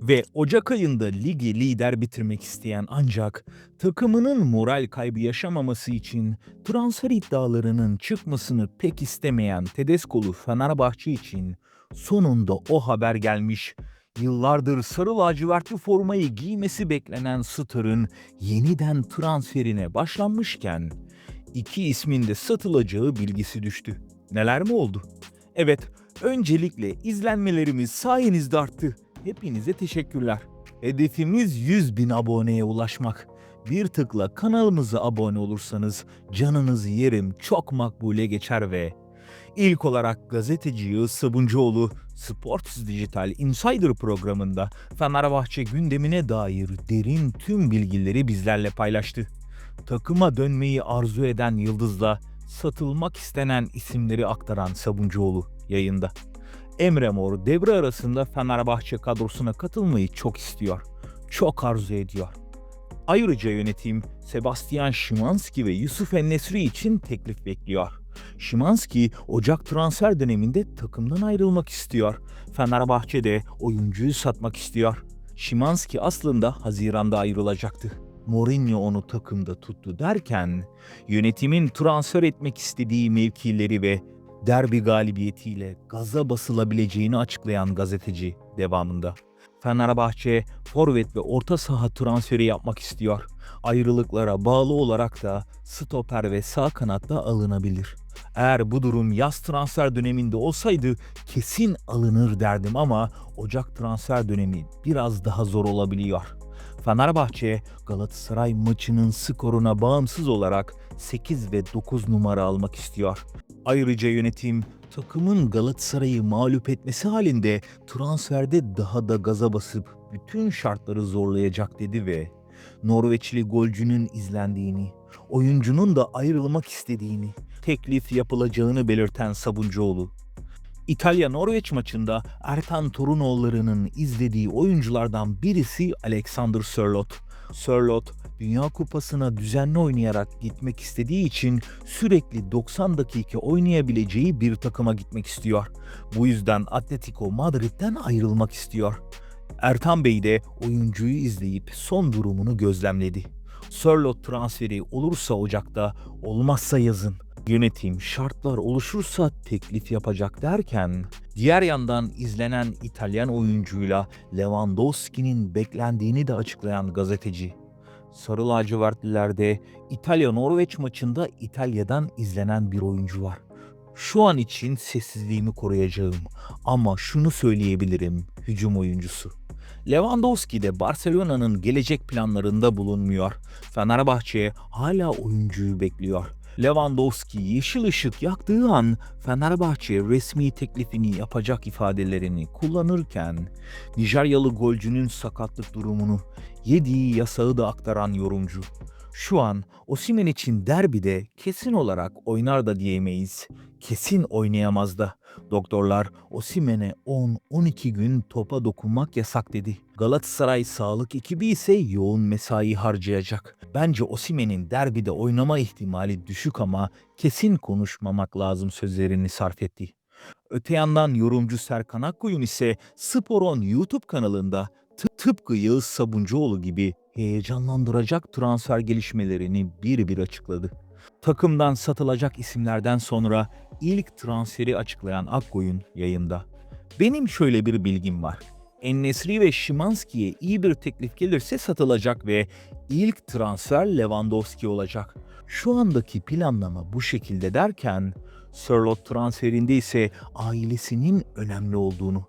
Ve Ocak ayında ligi lider bitirmek isteyen ancak takımının moral kaybı yaşamaması için transfer iddialarının çıkmasını pek istemeyen Tedesco'lu Fenerbahçe için sonunda o haber gelmiş. Yıllardır sarı lacivertli formayı giymesi beklenen Star'ın yeniden transferine başlanmışken iki ismin de satılacağı bilgisi düştü. Neler mi oldu? Evet, öncelikle izlenmelerimiz sayenizde arttı. Hepinize teşekkürler. Hedefimiz 100 bin aboneye ulaşmak. Bir tıkla kanalımıza abone olursanız canınızı yerim çok makbule geçer ve ilk olarak gazeteci Yağız Sabuncuoğlu Sports Digital Insider programında Fenerbahçe gündemine dair derin tüm bilgileri bizlerle paylaştı. Takıma dönmeyi arzu eden Yıldız'la satılmak istenen isimleri aktaran Sabuncuoğlu yayında. Emre Mor devre arasında Fenerbahçe kadrosuna katılmayı çok istiyor. Çok arzu ediyor. Ayrıca yönetim Sebastian Szymanski ve Yusuf Ennesri için teklif bekliyor. Szymanski Ocak transfer döneminde takımdan ayrılmak istiyor. Fenerbahçe de oyuncuyu satmak istiyor. Szymanski aslında Haziran'da ayrılacaktı. Mourinho onu takımda tuttu derken yönetimin transfer etmek istediği mevkileri ve derbi galibiyetiyle gaza basılabileceğini açıklayan gazeteci devamında. Fenerbahçe forvet ve orta saha transferi yapmak istiyor. Ayrılıklara bağlı olarak da stoper ve sağ kanatta alınabilir. Eğer bu durum yaz transfer döneminde olsaydı kesin alınır derdim ama Ocak transfer dönemi biraz daha zor olabiliyor. Fenerbahçe Galatasaray maçının skoruna bağımsız olarak 8 ve 9 numara almak istiyor. Ayrıca yönetim takımın Galatasaray'ı mağlup etmesi halinde transferde daha da gaza basıp bütün şartları zorlayacak dedi ve Norveçli golcünün izlendiğini, oyuncunun da ayrılmak istediğini, teklif yapılacağını belirten Sabuncuoğlu. İtalya-Norveç maçında Ertan Torunoğulları'nın izlediği oyunculardan birisi Alexander Sörloth. Sörloth, Dünya Kupası'na düzenli oynayarak gitmek istediği için sürekli 90 dakika oynayabileceği bir takıma gitmek istiyor. Bu yüzden Atletico Madrid'den ayrılmak istiyor. Ertan Bey de oyuncuyu izleyip son durumunu gözlemledi. Sörloth transferi olursa Ocak'ta, olmazsa yazın. Yönetim şartlar oluşursa teklif yapacak derken, diğer yandan izlenen İtalyan oyuncuyla Lewandowski'nin beklendiğini de açıklayan gazeteci. Sarı lacivertlilerde İtalya-Norveç maçında İtalya'dan izlenen bir oyuncu var. Şu an için sessizliğimi koruyacağım ama şunu söyleyebilirim hücum oyuncusu. Lewandowski de Barcelona'nın gelecek planlarında bulunmuyor. Fenerbahçe hala oyuncuyu bekliyor. Lewandowski yeşil ışık yaktığı an Fenerbahçe resmi teklifini yapacak ifadelerini kullanırken Nijeryalı golcünün sakatlık durumunu yediği yasağı da aktaran yorumcu. Şu an Osimhen için derbide kesin olarak oynar da diyemeyiz. Kesin oynayamaz da. Doktorlar Osimhen'e 10-12 gün topa dokunmak yasak dedi. Galatasaray sağlık ekibi ise yoğun mesai harcayacak. Bence Osimhen'in derbide oynama ihtimali düşük ama kesin konuşmamak lazım sözlerini sarf etti. Öte yandan yorumcu Serkan Akkoyun ise Spor'un YouTube kanalında tı- tıpkı Yağız Sabuncuoğlu gibi heyecanlandıracak transfer gelişmelerini bir bir açıkladı. Takımdan satılacak isimlerden sonra ilk transferi açıklayan Akkoyun yayında. Benim şöyle bir bilgim var. Ennesri ve Şimanski'ye iyi bir teklif gelirse satılacak ve ilk transfer Lewandowski olacak. Şu andaki planlama bu şekilde derken Sörloth transferinde ise ailesinin önemli olduğunu,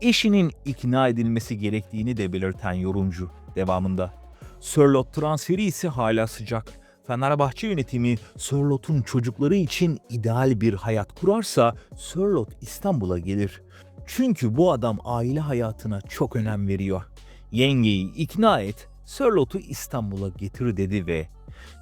eşinin ikna edilmesi gerektiğini de belirten yorumcu devamında. Sörloth transferi ise hala sıcak. Fenerbahçe yönetimi Sörloth'un çocukları için ideal bir hayat kurarsa Sörloth İstanbul'a gelir. Çünkü bu adam aile hayatına çok önem veriyor. Yengeyi ikna et, Sörloth'u İstanbul'a getir dedi ve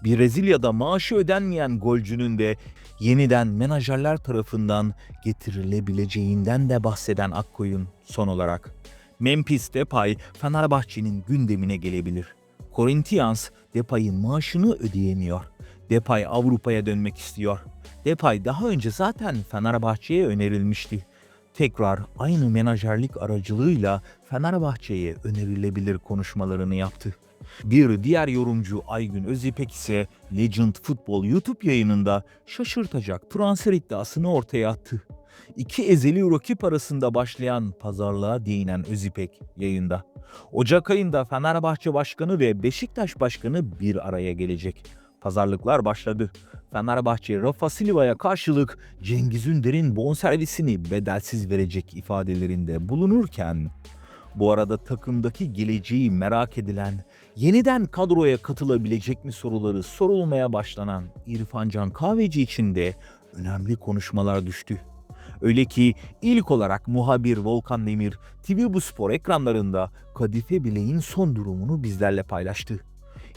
Brezilya'da maaşı ödenmeyen golcünün de yeniden menajerler tarafından getirilebileceğinden de bahseden Akkoyun son olarak. Memphis Depay Fenerbahçe'nin gündemine gelebilir. Corinthians Depay'ın maaşını ödeyemiyor. Depay Avrupa'ya dönmek istiyor. Depay daha önce zaten Fenerbahçe'ye önerilmişti. tekrar aynı menajerlik aracılığıyla Fenerbahçe'ye önerilebilir konuşmalarını yaptı. Bir diğer yorumcu Aygün Özipek ise Legend Football YouTube yayınında şaşırtacak transfer iddiasını ortaya attı. İki ezeli rakip arasında başlayan pazarlığa değinen Özipek yayında. Ocak ayında Fenerbahçe Başkanı ve Beşiktaş Başkanı bir araya gelecek. Pazarlıklar başladı. Fenerbahçe Rafa Silva'ya karşılık Cengiz Ünder'in bonservisini bedelsiz verecek ifadelerinde bulunurken bu arada takımdaki geleceği merak edilen, yeniden kadroya katılabilecek mi soruları sorulmaya başlanan İrfan Can Kahveci için de önemli konuşmalar düştü. Öyle ki ilk olarak muhabir Volkan Demir TV Bu Spor ekranlarında Kadife Bilek'in son durumunu bizlerle paylaştı.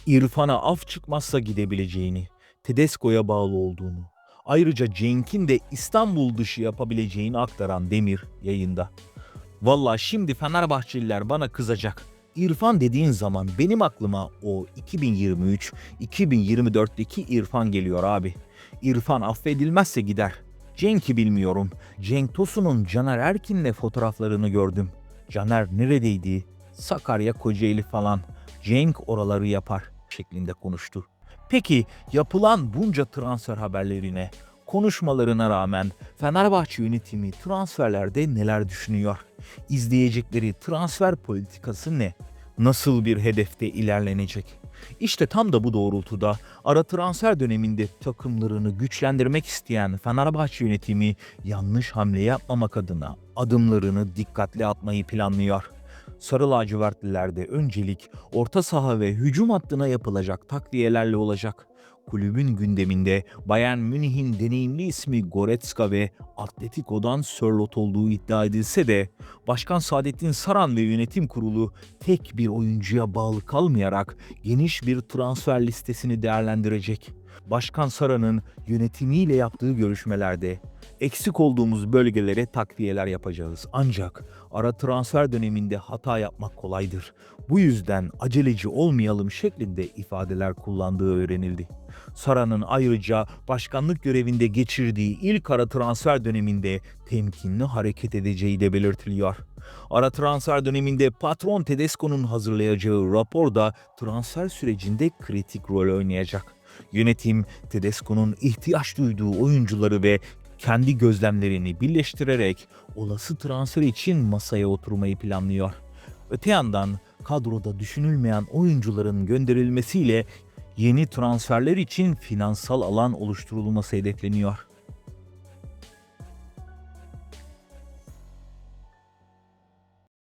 İrfan'a af çıkmazsa gidebileceğini, Tedesco'ya bağlı olduğunu, ayrıca Cenk'in de İstanbul dışı yapabileceğini aktaran Demir yayında. Valla şimdi Fenerbahçeliler bana kızacak. İrfan dediğin zaman benim aklıma o 2023-2024'teki İrfan geliyor abi. İrfan affedilmezse gider. Cenk'i bilmiyorum. Cenk Tosun'un Caner Erkin'le fotoğraflarını gördüm. Caner neredeydi? Sakarya, Kocaeli falan. Cenk oraları yapar şeklinde konuştu. Peki yapılan bunca transfer haberlerine, konuşmalarına rağmen Fenerbahçe yönetimi transferlerde neler düşünüyor? İzleyecekleri transfer politikası ne? Nasıl bir hedefte ilerlenecek? İşte tam da bu doğrultuda ara transfer döneminde takımlarını güçlendirmek isteyen Fenerbahçe yönetimi yanlış hamle yapmamak adına adımlarını dikkatli atmayı planlıyor. Sarı lacivertlilerde öncelik orta saha ve hücum hattına yapılacak takviyelerle olacak. Kulübün gündeminde Bayern Münih'in deneyimli ismi Goretzka ve Atletico'dan Sörlot olduğu iddia edilse de Başkan Saadettin Saran ve yönetim kurulu tek bir oyuncuya bağlı kalmayarak geniş bir transfer listesini değerlendirecek. Başkan Saran'ın yönetimiyle yaptığı görüşmelerde eksik olduğumuz bölgelere takviyeler yapacağız. Ancak ara transfer döneminde hata yapmak kolaydır. Bu yüzden aceleci olmayalım şeklinde ifadeler kullandığı öğrenildi. Sara'nın ayrıca başkanlık görevinde geçirdiği ilk ara transfer döneminde temkinli hareket edeceği de belirtiliyor. Ara transfer döneminde patron Tedesco'nun hazırlayacağı rapor da transfer sürecinde kritik rol oynayacak. Yönetim Tedesco'nun ihtiyaç duyduğu oyuncuları ve kendi gözlemlerini birleştirerek olası transfer için masaya oturmayı planlıyor. Öte yandan kadroda düşünülmeyen oyuncuların gönderilmesiyle yeni transferler için finansal alan oluşturulması hedefleniyor.